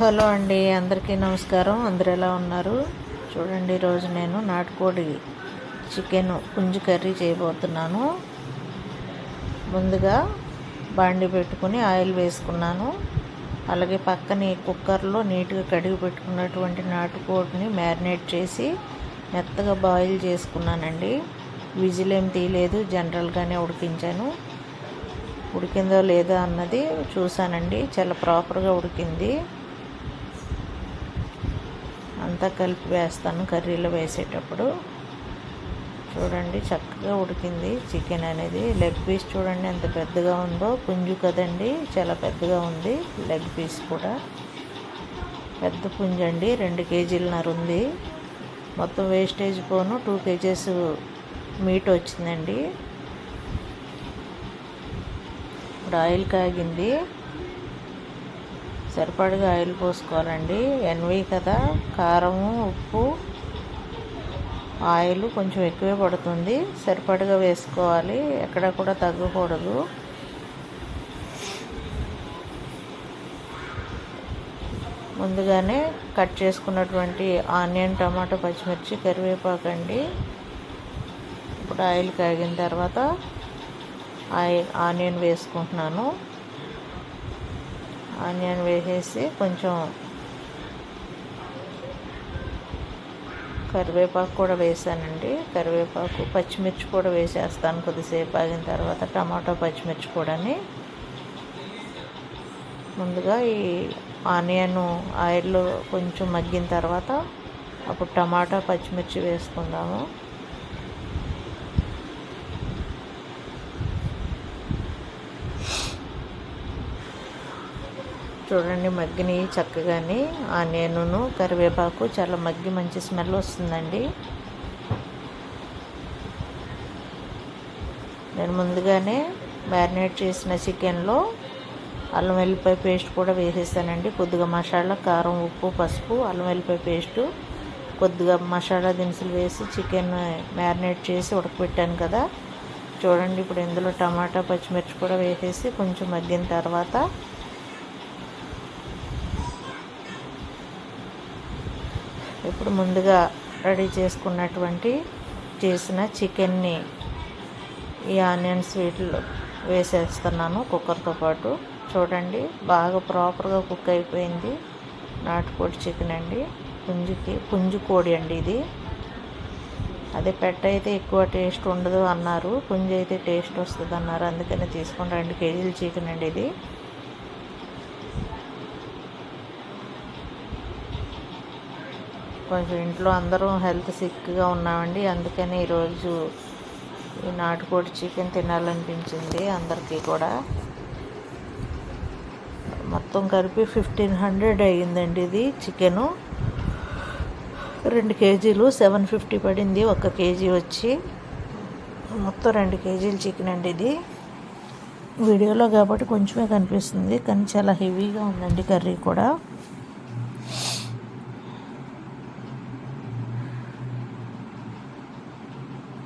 Hello అండి అందరికీ నమస్కారం. అందరు ఎలా ఉన్నారు? చూడండి ఈరోజు నేను నాటుకోడి చికెన్ పుంజు కర్రీ చేయబోతున్నాను. ముందుగా బాండి పెట్టుకుని ఆయిల్ వేసుకున్నాను. అలాగే పక్కనే కుక్కర్లో నీట్గా కడిగి పెట్టుకున్నటువంటి నాటుకోడిని మ్యారినేట్ చేసి మెత్తగా బాయిల్ చేసుకున్నానండి. విజిల్ ఏం తీయలేదు జనరల్గానే ఉడికించాను. ఉడికిందో లేదో అన్నది చూసానండి చాలా ప్రాపర్గా ఉడికింది. అంతా కలిపి వేస్తాను కర్రీలో వేసేటప్పుడు. చూడండి చక్కగా ఉడికింది చికెన్ అనేది. లెగ్ పీస్ చూడండి ఎంత పెద్దగా ఉందో. పుంజు కదండి చాలా పెద్దగా ఉంది. లెగ్ పీస్ కూడా. పెద్ద పుంజు అండి రెండు కేజీలన్నర ఉంది. మొత్తం వేస్టేజ్ పోను టూ కేజీస్ మీట్ వచ్చిందండి. ఇప్పుడు ఆయిల్ కాగింది. సరిపడగా ఆయిల్ పోసుకోవాలండి. ఎన్వి కదా కారము ఉప్పు ఆయిల్ కొంచెం ఎక్కువే పడుతుంది. సరిపడగా వేసుకోవాలి. ఎక్కడ కూడా తగ్గకూడదు. ముందుగానే కట్ చేసుకున్నటువంటి ఆనియన్ టమాటో పచ్చిమిర్చి కరివేపాకు అండి. ఇప్పుడు ఆయిల్ కాగిన తర్వాత ఆయిల్ ఆనియన్ వేసుకుంటున్నాను. ఆనియన్ వేసేసి కొంచెం కరివేపాకు కూడా వేసానండి. కరివేపాకు పచ్చిమిర్చి కూడా వేసేస్తాను కొద్దిసేపు ఆగిన తర్వాత. టమాటో పచ్చిమిర్చి కూడాని. ముందుగా ఈ ఆనియన్ ఆయిల్లో కొంచెం మగ్గిన తర్వాత అప్పుడు టమాటా పచ్చిమిర్చి వేసుకుందాము. చూడండి మగ్గిని ఆ ఆనియను కరివేపాకు చాలా మగ్గి మంచి స్మెల్ వస్తుందండి. నేను ముందుగానే మ్యారినేట్ చేసిన చికెన్లో అల్లం వెల్లిపాయ పేస్ట్ కూడా వేసేసానండి. కొద్దిగా మసాలా కారం ఉప్పు పసుపు అల్లం వెల్లిపాయ పేస్టు కొద్దిగా మసాలా దినుసులు వేసి చికెన్ మ్యారినేట్ చేసి ఉడకపెట్టాను కదా. చూడండి ఇప్పుడు ఇందులో టమాటా పచ్చిమిర్చి కూడా వేసేసి కొంచెం మగ్గిన తర్వాత ఇప్పుడు ముందుగా రెడీ చేసుకున్నటువంటి చేసిన చికెన్ని ఈ ఆనియన్ స్వీట్లో వేసేస్తున్నాను కుక్కర్తో పాటు. చూడండి బాగా ప్రాపర్గా కుక్ అయిపోయింది. నాటుకోడి చికెన్ అండి. పుంజుకి పుంజు కోడి అండి ఇది. అదే పెట్ట అయితే ఎక్కువ టేస్ట్ ఉండదు అన్నారు. పుంజు అయితే టేస్ట్ వస్తుంది అన్నారు అందుకని తీసుకుని రెండు కేజీలు చికెన్ అండి ఇది. కొంచెం ఇంట్లో అందరూ హెల్త్ సిక్గా ఉన్నామండి. అందుకని ఈరోజు ఈ నాటుకోడి చికెన్ తినాలనిపించింది అందరికీ కూడా. మొత్తం కలిపి ఫిఫ్టీన్ హండ్రెడ్ అయ్యిందండి ఇది చికెను. రెండు కేజీలు సెవెన్ ఫిఫ్టీ పడింది ఒక కేజీ వచ్చి. మొత్తం రెండు కేజీలు చికెన్ అండి ఇది. వీడియోలో కాబట్టి కొంచెమే కనిపిస్తుంది కానీ చాలా హెవీగా ఉందండి కర్రీ కూడా.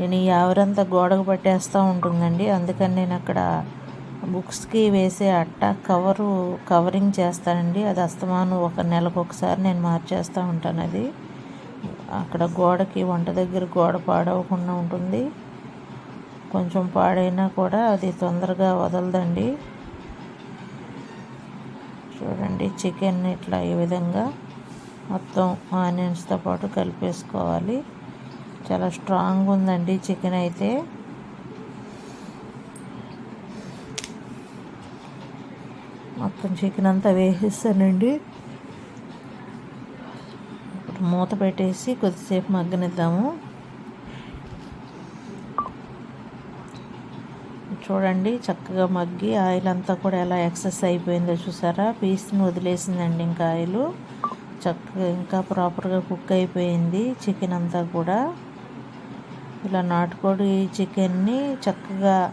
నేను ఈ ఆవిరంతా గోడకు పట్టేస్తూ ఉంటుందండి. అందుకని నేను అక్కడ బుక్స్కి వేసే అట్ట కవరు కవరింగ్ చేస్తానండి. అది అస్తమానం ఒక నెలకు ఒకసారి నేను మార్చేస్తూ ఉంటాను అది. అక్కడ గోడకి వంట దగ్గర గోడ పాడవకుండా ఉంటుంది. కొంచెం పాడైనా కూడా అది తొందరగా వదలదండి. చూడండి చికెన్ ఇట్లా ఈ విధంగా మొత్తం ఆనియన్స్తో పాటు కలిపేసుకోవాలి. చాలా స్ట్రాంగ్ ఉందండి చికెన్ అయితే. మొత్తం చికెన్ అంతా వేసేస్తానండి ఇప్పుడు మూత పెట్టేసి కొద్దిసేపు మగ్గనిద్దాము. చూడండి చక్కగా మగ్గి ఆయిల్ అంతా కూడా ఎలా ఎక్సెస్ అయిపోయిందో చూసారా? పీస్ని వదిలేసిందండి ఇంకా ఆయిల్. చక్కగా ఇంకా ప్రాపర్గా కుక్ అయిపోయింది చికెన్ అంతా కూడా. ఇలా నాటుకోడి చికెన్ని చక్కగా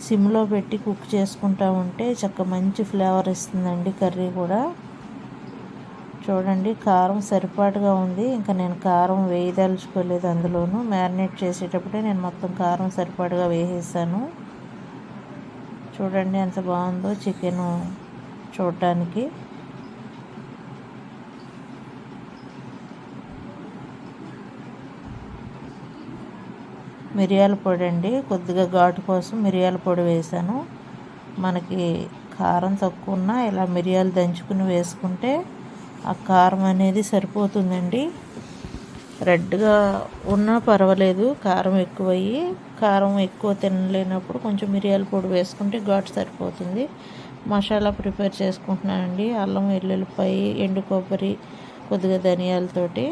సిమ్లో పెట్టి కుక్ చేసుకుంటూ ఉంటే చక్క మంచి ఫ్లేవర్ ఇస్తుందండి కర్రీ కూడా. చూడండి కారం సరిపాటుగా ఉంది. ఇంకా నేను కారం వేయదలుచుకోలేదు అందులోనూ. మ్యారినేట్ చేసేటప్పుడే నేను మొత్తం కారం సరిపాటుగా వేసేసాను. చూడండి ఎంత బాగుందో చికెను చూడటానికి మిరియాల పొడి అండి. కొద్దిగా ఘాటు కోసం మిరియాల పొడి వేసాను మనకి కారం తక్కువ ఉన్నా ఇలా మిరియాలు దంచుకుని వేసుకుంటే ఆ కారం అనేది సరిపోతుందండి. రెడ్గా ఉన్నా పర్వాలేదు కారం ఎక్కువయ్యి కారం ఎక్కువ తినలేనప్పుడు కొంచెం మిరియాల పొడి వేసుకుంటే ఘాటు సరిపోతుంది. మసాలా ప్రిపేర్ చేసుకుంటున్నానండి. అల్లం వెల్లుల్లిపాయ ఎండు కొబ్బరి కొద్దిగా ధనియాలతోటి.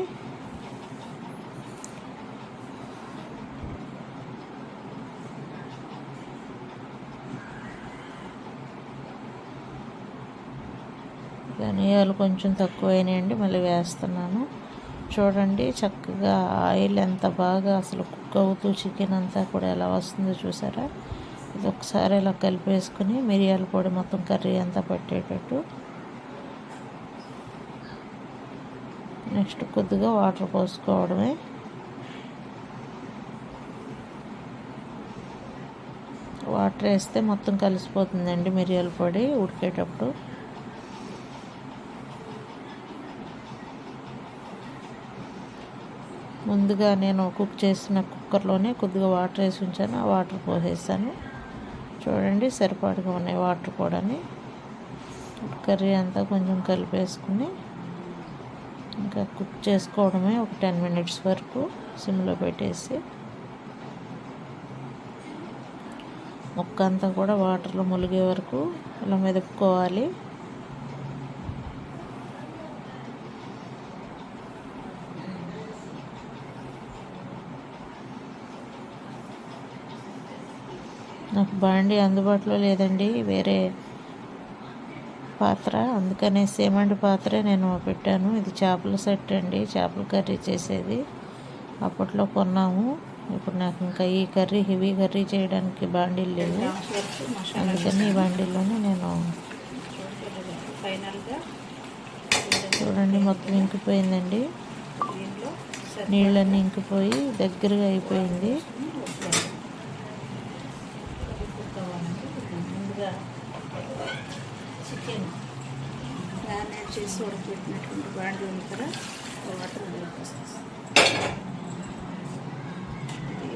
ధనియాలు కొంచెం తక్కువైనాయండి మళ్ళీ వేస్తున్నాను. చూడండి చక్కగా ఆయిల్ ఎంత బాగా అసలు కుక్ అవుతూ చికెన్ అంతా కూడా ఎలా వస్తుందో చూసారా? ఇది ఒకసారి ఇలా కలిపేసుకుని మిరియాల పొడి మొత్తం కర్రీ అంతా పట్టేటట్టు. నెక్స్ట్ కొద్దిగా వాటర్ పోసుకోవడమే. వాటర్ వేస్తే మొత్తం కలిసిపోతుందండి మిరియాల పొడి ఉడికేటప్పుడు. ముందుగా నేను కుక్ చేసిన కుక్కర్లోనే కొద్దిగా వాటర్ వేసి ఉంచాను. ఆ వాటర్ పోసేసాను. చూడండి సరిపాటుగా ఉన్నాయి వాటర్ కూడా కర్రీ అంతా కొంచెం కలిపేసుకుని ఇంకా కుక్ చేసుకోవడమే ఒక టెన్ మినిట్స్ వరకు సిమ్లో పెట్టేసి ముక్క అంతా కూడా వాటర్లో ములిగే వరకు ఇలా మెదుపుకోవాలి. నాకు బండి అందుబాటులో లేదండి వేరే పాత్ర. అందుకనే సిమెంట్ పాత్రే నేను పెట్టాను. ఇది చేపల సెట్ అండి చేపల కర్రీ చేసేది. అప్పట్లో కొన్నాము. ఇప్పుడు నాకు ఇంకా ఈ కర్రీ హెవీ కర్రీ చేయడానికి బాండీలు లేవు. అందుకని ఈ బాండీలోనే నేను చూడండి మొత్తం ఇంకిపోయిందండి. నీళ్ళన్నీ ఇంకిపోయి దగ్గరగా అయిపోయింది. చికెన్. మ్యారినేట్ చేసి ఉడకబెట్టినటువంటి బాండి ఉంది కదా వాటర్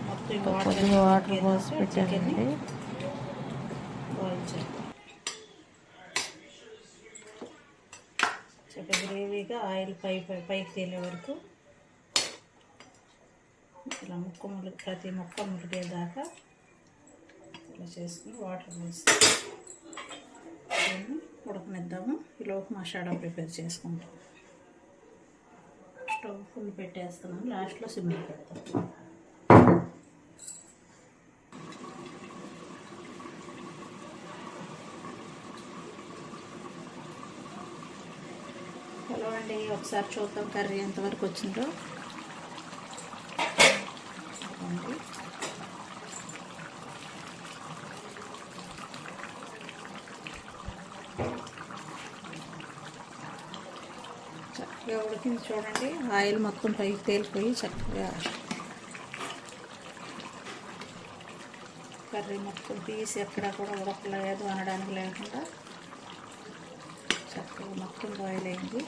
మొత్తం కొద్దిగా వాటర్ పోసి పెట్టానండి. బాయిల్ చక్కగా గ్రేవీగా ఆయిల్ పై పైకి తేలే వరకు ఇలా ముక్క ములిగి ప్రతి ముక్క ములిగేదాకా ఇలా చేసుకుని వాటర్ వేసి దీన్ని ఉడకనిద్దాము. ఈలోపు మసాలా ప్రిపేర్ చేసుకుంటాం. స్టవ్ ఫుల్ పెట్టేస్తున్నాం లాస్ట్లో సిమ్లో పెడతాం. హలో అండి. ఒకసారి చూద్దాం కర్రీ ఎంతవరకు వచ్చిందో ఇదిగోండి. చక్కగా ఉడికింది చూడండి. ఆయిల్ మొత్తం పైకి తేలిపోయి చక్కగా కర్రీ మొత్తం తీసి ఎక్కడ కూడా ఉడకలేదు అనడానికి లేకుండా చక్కగా మొత్తం బాయిల్ అయింది.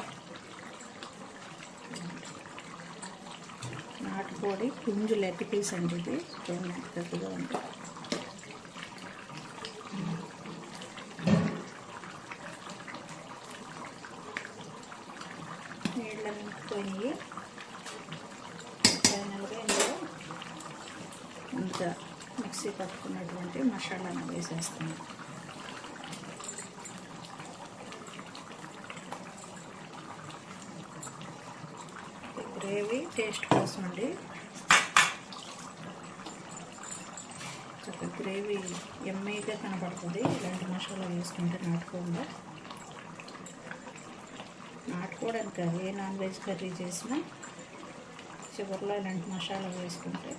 నాటుకోడి పుంజు లెగ్ పీస్ అండి ఇది. చూడండి పెద్దగా ఉంది. నీళ్ళ ఫైనల్గా ఇందులో ఇంకా మిక్సీ పట్టుకున్నటువంటి మసాలాను వేసేస్తాను గ్రేవీ టేస్ట్ కోసం అండి. చక్కగా గ్రేవీ ఎమ్మీగా కనపడుతుంది ఇలాంటి మసాలా వేసుకుంటే నాటుకోకుండా నాటుకోవడానికి కాదు ఏ నాన్ వెజ్ కర్రీ చేసినా చివరిలో ఇలాంటి మసాలా వేసుకుంటే.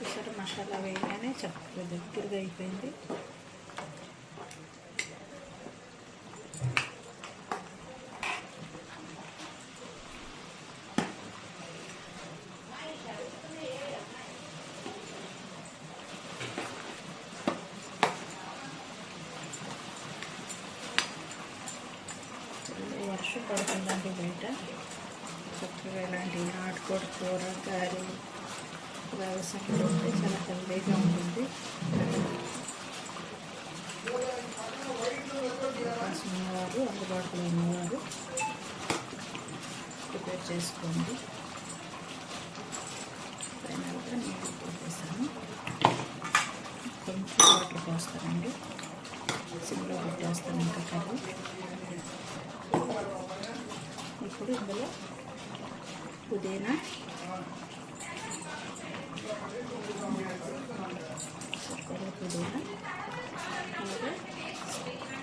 ఒకసారి మసాలా వేయగానే చక్కగా దగ్గరగా అయిపోయింది. కూర ఇలాంటి నాటుకోడి కూర గారి వ్యవసాయం ఉంటే చాలా హెల్దీగా ఉంటుంది. అవకాశం ఉన్నవారు అందుబాటులో ఉన్నవారు ప్రిపేర్ చేసుకోండి. ఫైనల్గా నీళ్ళు పోసేసాను. కొంచెం వాటర్ పోస్తానండి. సిమ్లో పెట్టేస్తాను ఇంకా కర్రీ. ఇప్పుడు ఇందులో పుదీనా. పుదీనా.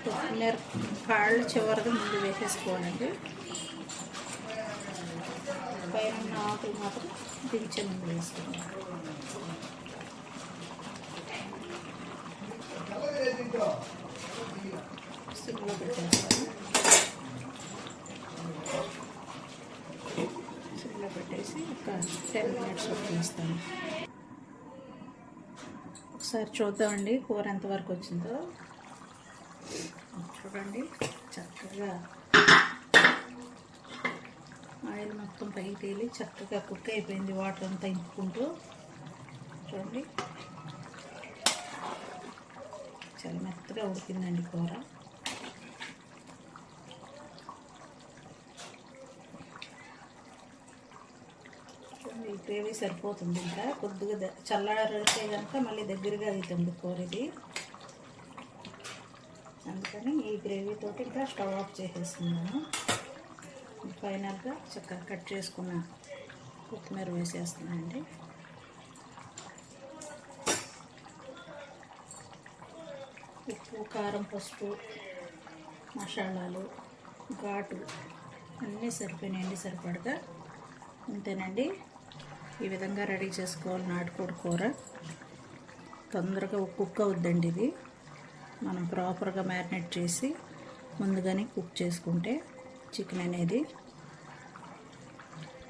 కొత్తిమీర కాళ్ళు చివరిగా ముందు వేసేసుకోవాలండి. పైన ఉన్న ఆకులు మాత్రం దించే ముందు వేసుకోవాలి. సిమ్లో పెట్టేస్తాం సిమ్లో పెట్టేసి ఒక టెన్ మినిట్స్ వదిలేస్తాను ఒకసారి చూద్దామండి కూర ఎంతవరకు వచ్చిందో. చూడండి చక్కగా ఆయిల్ మొత్తం పైకి తేలి చక్కగా కుక్ అయిపోయింది వాటర్ అంతా ఇంపుకుంటూ. చూడండి. చాలా మెత్తగా ఉడికిందండి కూర చూడండి ఈ గ్రేవీ సరిపోతుంది ఇంకా. కొద్దిగా ద- చల్లారితే కనుక మళ్ళీ దగ్గరగా అవుతుంది కూర ఇది అందుకని ఈ గ్రేవీతో ఇంకా స్టవ్ ఆఫ్ చేసేస్తున్నాను. ఫైనల్గా చక్కగా కట్ చేసుకున్న కొత్తిమీర వేసేస్తున్నానండి. ఉప్పు కారం పసుపు మసాలాలు ఘాటు అన్నీ సరిపోయినాయండి సరిపడగా. అంతేనండి ఈ విధంగా రెడీ చేసుకోవాలి నాటుకోడి కూర. తొందరగా కుక్ అవుద్దండి ఇది. మనం ప్రాపర్గా మ్యారినేట్ చేసి ముందుగానే కుక్ చేసుకుంటే చికెన్ అనేది.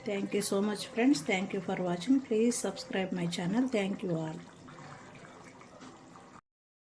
Thank you so much friends thank you for watching please subscribe my channel thank you all